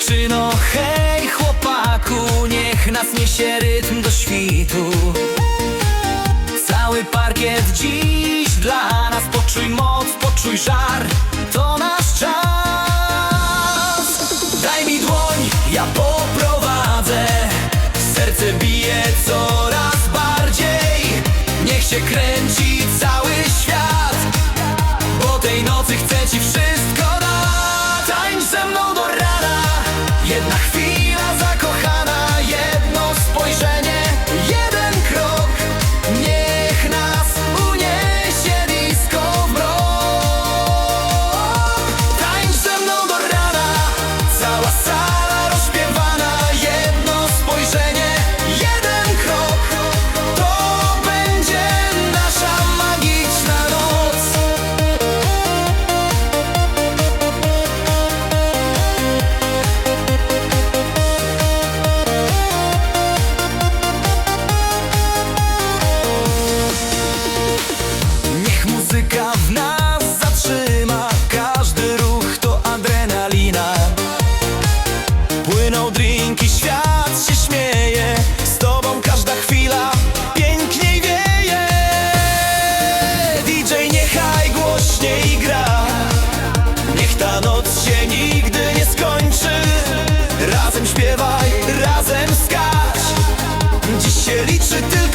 Dziewczyno, hej chłopaku Niech nas niesie rytm do świtu. Cały parkiet dziś dla nas Poczuj moc, poczuj żar To nasz czas. Daj mi dłoń, ja poprowadzę Serce bije coraz Płyną drinki, świat się śmieje. Z tobą każda chwila piękniej wieje. DJ niechaj głośniej gra. Niech ta noc się nigdy nie skończy. Razem śpiewaj, razem skacz. Dziś się liczy tylko